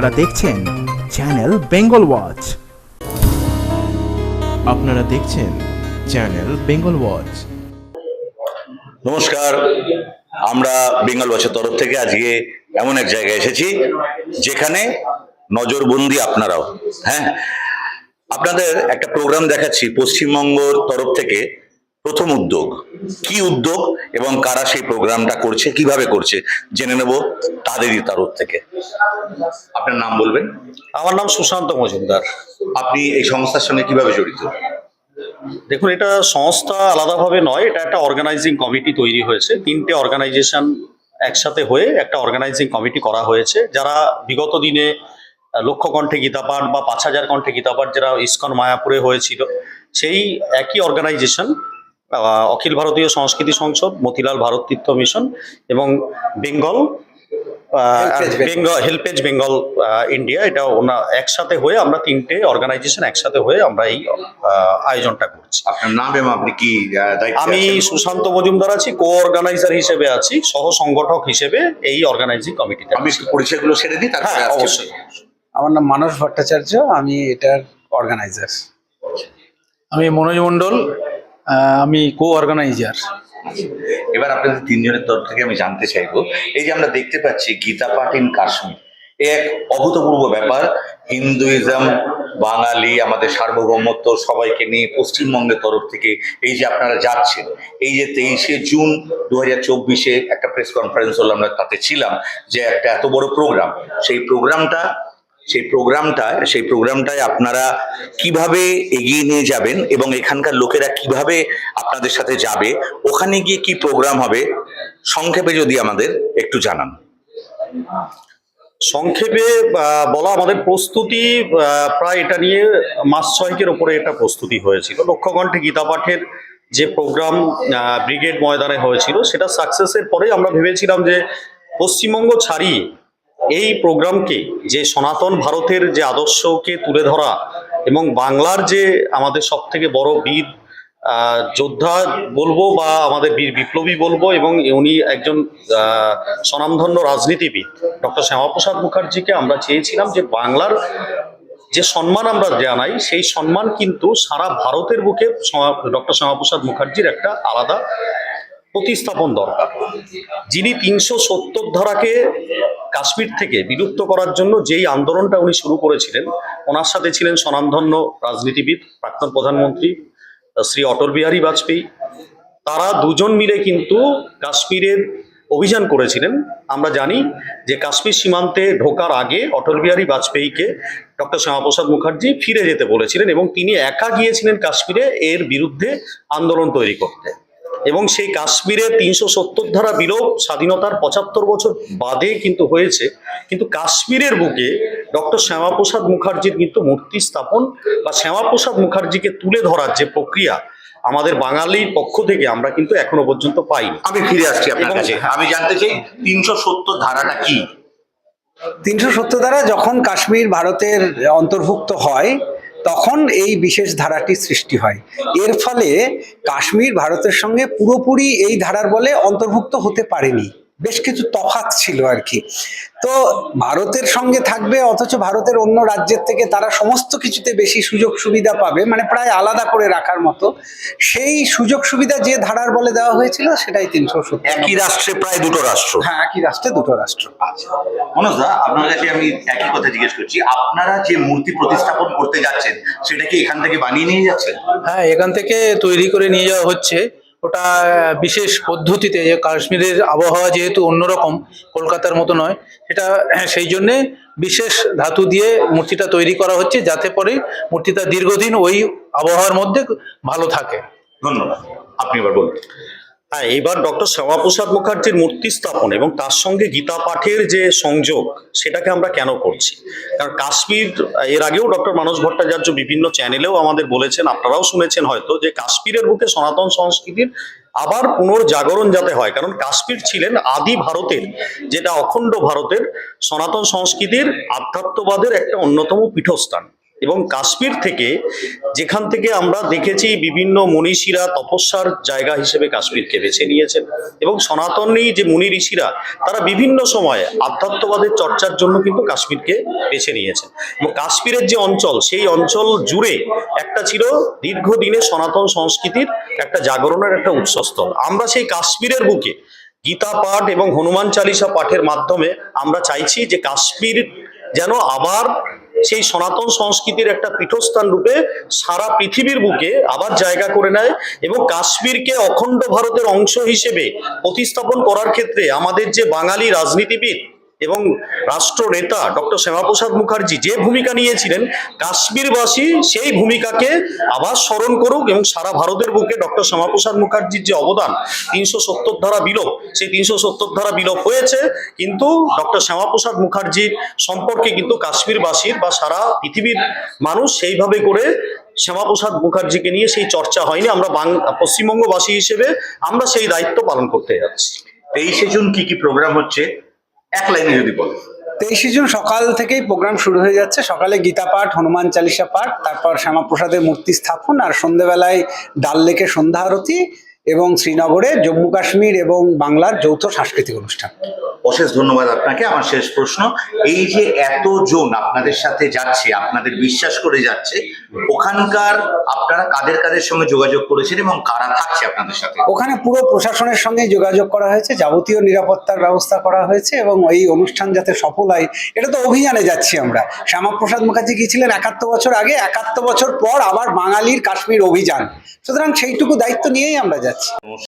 আপনারা দেখছেন channel Bengal watch. আপনারা দেখছেন চ্যানেল বেঙ্গল ওয়াচ। নমস্কার, আমরা বেঙ্গল ওয়াচের তরফ থেকে আজকে এমন এক জায়গায় এসেছি যেখানে নজরবন্দি আপনারাও হ্যাঁ? আপনাদের একটা প্রোগ্রাম দেখাচ্ছি পশ্চিমবঙ্গর তরফ থেকে। প্রথম উদ্যোগ। কি উদ্যোগ এবং কারা সেই প্রোগ্রামটা করছে কীভাবে করছে জেনে নেব তাদেরই তরফ থেকে। আপনার নাম বলবেন? আমার নাম সুশান্ত মজুমদার। আপনি এই সংস্থার সঙ্গে কীভাবে জড়িত? দেখুন এটা সংস্থা আলাদাভাবে নয় এটা একটা অর্গানাইজিং কমিটি তৈরি হয়েছে। তিনটে অর্গানাইজেশন একসাথে হয়ে একটা অর্গানাইজিং কমিটি করা হয়েছে। যারা বিগত দিনে লক্ষ কণ্ঠে গীতাপাঠ বা পাঁচ হাজার কণ্ঠে গীতাপাঠ যারা ইস্কন মায়াপুরে হয়েছিল সেই একই অর্গানাইজেশন অখিল ভারতীয় সংস্কৃতি সংসদ মতিলাল ভারত তীর্থ মিশন এবং Bengal Bengal HelpAge Bengal India এটা ওনা একসাথে হয়ে আমরা তিনটে অর্গানাইজেশন একসাথে হয়ে আমরা এই আয়োজনটা করছি। আপনার নাম এবং আপনি কি আমি সুশান্ত মজুমদার আছি কো অর্গানাইজার হিসেবে আছি সহ সংগঠক হিসেবে এই অর্গানাইজিং কমিটিতে আমি পরিচয়গুলো সেরে দিই তারপরে হ্যাঁ। অবশ্যই। আমার নাম মানস ভট্টাচার্য আমি এটার অর্গানাইজার আমি মনোজ মণ্ডল আমি কো অর্গানাইজার এবার আপনাদের তিনজনের তরফ থেকে আমি জানতে চাইব, এই যে আমরা দেখতে পাচ্ছি গীতা পাঠ ইন কাশ্মীর এক অভূতপূর্ব ব্যাপার। হিন্দুইজম, বাঙালি, আমাদের সার্বভৌমত্ব সবাইকে নিয়ে পশ্চিমবঙ্গের তরফ থেকে এই যে আপনারা যাচ্ছেন, এই যে তেইশে জুন দু হাজার চব্বিশে একটা প্রেস কনফারেন্স হলো, আমরা তাতে ছিলাম যে একটা এত বড় প্রোগ্রাম সেই প্রোগ্রামটা সেই প্রোগ্রামটা সেই প্রোগ্রামটায় আপনারা কীভাবে এগিয়ে নিয়ে যাবেন এবং এখানকার লোকেরা কীভাবে আপনাদের সাথে যাবে, ওখানে গিয়ে কি প্রোগ্রাম হবে, সংক্ষেপে যদি আমাদের একটু জানান। সংক্ষেপে বলা আমাদের প্রস্তুতি প্রায় এটা নিয়ে মাস ছয়েকের ওপরে এটা প্রস্তুতি হয়েছিল। লক্ষ্যকণ্ঠে গীতা পাঠের যে প্রোগ্রাম ব্রিগেড ময়দানে হয়েছিল, সেটা সাকসেসের পরে আমরা ভেবেছিলাম যে পশ্চিমবঙ্গ ছাড়িয়ে এই প্রোগ্রামকে যে সনাতন ভারতের যে আদর্শকে তুলে ধরা এবং বাংলার যে আমাদের সব থেকে বড় বীর যোদ্ধা বলব বা আমাদের বীর বিপ্লবী বলব এবং উনি একজন স্বনামধন্য রাজনীতিবিদ, ডক্টর শ্যামাপ্রসাদ মুখার্জিকে আমরা চেয়েছিলাম যে বাংলার যে সম্মান আমরা জানাই, সেই সম্মান কিন্তু সারা ভারতের বুকে ডক্টর শ্যামাপ্রসাদ মুখার্জির একটা আলাদা প্রতিস্থাপন দরকার। যিনি তিনশো সত্তর ধারাকে কাশ্মীর থেকে বিলুপ্ত করার জন্য যেই আন্দোলনটা উনি শুরু করেছিলেন, ওনার সাথে ছিলেন স্বনামধন্য রাজনীতিবিদ, প্রাক্তন প্রধানমন্ত্রী, শ্রী অটল বিহারী বাজপেয়ী। তারা দুজন মিলে কিন্তু কাশ্মীরের অভিযান করেছিলেন। আমরা জানি যে কাশ্মীর সীমান্তে ঢোকার আগে অটল বিহারী বাজপেয়ীকে ডক্টর শ্যামাপ্রসাদ মুখার্জি ফিরে যেতে বলেছিলেন এবং তিনি একা গিয়েছিলেন কাশ্মীরে, এর বিরুদ্ধে আন্দোলন তৈরি করতে। এবং সেই কাশ্মীরে তিনশো সত্তর ধারা বিলোপ স্বাধীনতার পঁচাত্তর বছর বাদে কিন্তু হয়েছে। কিন্তু কাশ্মীরের বুকে ডক্টর শ্যামাপ্রসাদ মুখার্জির কিন্তু মূর্তি স্থাপন বা শ্যামাপ্রসাদ মুখার্জিকে তুলে ধরার যে প্রক্রিয়া আমাদের বাঙালির পক্ষ থেকে আমরা কিন্তু এখনও পর্যন্ত পাই আমি ফিরে আসছি আপনার কাছে। আমি জানতে চাই তিনশো সত্তর ধারাটা কি? তিনশো সত্তর ধারা যখন কাশ্মীর ভারতের অন্তর্ভুক্ত হয় তখন এই বিশেষ ধারাটি সৃষ্টি হয়। এর ফলে কাশ্মীর ভারতের সঙ্গে পুরোপুরি এই ধারার বলে অন্তর্ভুক্ত হতে পারেনি। বেশ কিছু তফাৎ ছিল আর কি তো ভারতের সঙ্গে থাকবে অথচ ভারতের অন্য রাজ্যের থেকে তারা সমস্ত কিছুতে বেশি সুযোগ সুবিধা পাবে মানে প্রায় আলাদা করে রাখার মতো। সেই সুযোগ সুবিধা যে ধারার বলে দেওয়া হয়েছিল সেটাই তিনশো একই রাষ্ট্রে প্রায় দুটো রাষ্ট্র। হ্যাঁ একই রাষ্ট্রে দুটো রাষ্ট্র। আচ্ছা। মনোজ আপনার কাছে আমি একই কথা জিজ্ঞেস করছি আপনারা যে মূর্তি প্রতিস্থাপন করতে যাচ্ছেন সেটা কি এখান থেকে বানিয়ে নিয়ে যাচ্ছেন? হ্যাঁ এখান থেকে তৈরি করে নিয়ে যাওয়া হচ্ছে। ওটা বিশেষ পদ্ধতিতে যে কাশ্মীরের আবহাওয়া যেহেতু অন্যরকম কলকাতার মতো নয় সেটা হ্যাঁ, সেই জন্যে বিশেষ ধাতু দিয়ে মূর্তিটা তৈরি করা হচ্ছে যাতে পরে মূর্তিটা দীর্ঘদিন ওই আবহাওয়ার মধ্যে ভালো থাকে। ধন্যবাদ। আপনি এবার বলুন। হ্যাঁ এবার ডক্টর শ্যামাপ্রসাদ মুখার্জির মূর্তি স্থাপন এবং তার সঙ্গে গীতা পাঠের যে সংযোগ, সেটাকে আমরা কেন করছি? কারণ কাশ্মীর, এর আগেও ডক্টর মানস ভট্টাচার্য বিভিন্ন চ্যানেলেও আমাদের বলেছেন, আপনারাও শুনেছেন হয়তো, যে কাশ্মীরের বুকে সনাতন সংস্কৃতির আবার পুনর্জাগরণ যাতে হয়। কারণ কাশ্মীর ছিলেন আদি ভারতের, যেটা অখণ্ড ভারতের সনাতন সংস্কৃতির আধ্যাত্মবাদের একটা অন্যতম পীঠস্থান। এবং কাশ্মীর থেকে যেখান থেকে আমরা দেখেছি বিভিন্ন মনীষীরা তপস্যার জায়গা হিসেবে কাশ্মীরকে বেছে নিয়েছেন। এবং সনাতনী যে মুনি ঋষিরা, তারা বিভিন্ন সময়ে আধ্যাত্মবাদের চর্চার জন্য কিন্তু কাশ্মীরকে বেছে নিয়েছেন। এবং কাশ্মীরের যে অঞ্চল, সেই অঞ্চল জুড়ে একটা ছিল দীর্ঘদিনে সনাতন সংস্কৃতির একটা জাগরণের একটা উৎসস্থল। আমরা সেই কাশ্মীরের বুকে গীতা পাঠ এবং হনুমান চালিসা পাঠের মাধ্যমে আমরা চাইছি যে কাশ্মীর যেন আবার সেই সনাতন সংস্কৃতির একটা পীঠস্থান রূপে সারা পৃথিবীর বুকে আবার জায়গা করে নেয় এবং কাশ্মীরকে অখণ্ড ভারতের অংশ হিসেবে প্রতিস্থাপন করার ক্ষেত্রে আমাদের যে বাঙালি রাজনীতিবিদ এবং রাষ্ট্র নেতা ডক্টর শ্যামাপ্রসাদ মুখার্জি যে ভূমিকা নিয়েছিলেন, কাশ্মীরবাসী সেই ভূমিকাকে আবার স্মরণ করুক এবং সারা ভারতের বুকে ডক্টর শ্যামাপ্রসাদ মুখার্জির যে অবদান, তিনশো সত্তর ধারা বিলোপ, সেই তিনশো সত্তর ধারা বিলোপ হয়েছে, কিন্তু ডক্টর শ্যামাপ্রসাদ মুখার্জির সম্পর্কে কিন্তু কাশ্মীরবাসীর বা সারা পৃথিবীর মানুষ সেইভাবে করে শ্যামাপ্রসাদ মুখার্জিকে নিয়ে সেই চর্চা হয়নি। আমরা বাং পশ্চিমবঙ্গবাসী হিসেবে আমরা সেই দায়িত্ব পালন করতে যাচ্ছি। তেইশে জুন কি কি প্রোগ্রাম হচ্ছে? এক লাইনে যদি বলেন। তেইশে জুন সকাল থেকেই প্রোগ্রাম শুরু হয়ে যাচ্ছে। সকালে গীতা পাঠ হনুমান চালিসা পাঠ তারপর শ্যামাপ্রসাদের মূর্তি স্থাপন আর সন্ধেবেলায় ডাল লেকে সন্ধ্যা আরতি এবং শ্রীনগরে জম্মু কাশ্মীর এবং বাংলার যৌথ সাংস্কৃতিক অনুষ্ঠান। অশেষ ধন্যবাদ আপনাকে। আমার শেষ প্রশ্ন এই যে এতজন আপনাদের সাথে যাচ্ছে আপনাদের বিশ্বাস করে যাচ্ছে ওখানকার আপনারা কাদের কাদের সঙ্গে যোগাযোগ করেছেন এবং কারা থাকছে আপনাদের সাথে? ওখানে পুরো প্রশাসনের সঙ্গে যোগাযোগ করা হয়েছে, যাবতীয় নিরাপত্তার ব্যবস্থা করা হয়েছে এবং এই অনুষ্ঠান যাতে সফল হয়, এটা তো অভিযানে যাচ্ছি আমরা। শ্যামাপ্রসাদ মুখার্জি গিয়েছিলেন একাত্তর বছর আগে, একাত্তর বছর পর আবার বাঙালির কাশ্মীর অভিযান। সুতরাং সেইটুকু দায়িত্ব নিয়েই আমরা যাচ্ছি।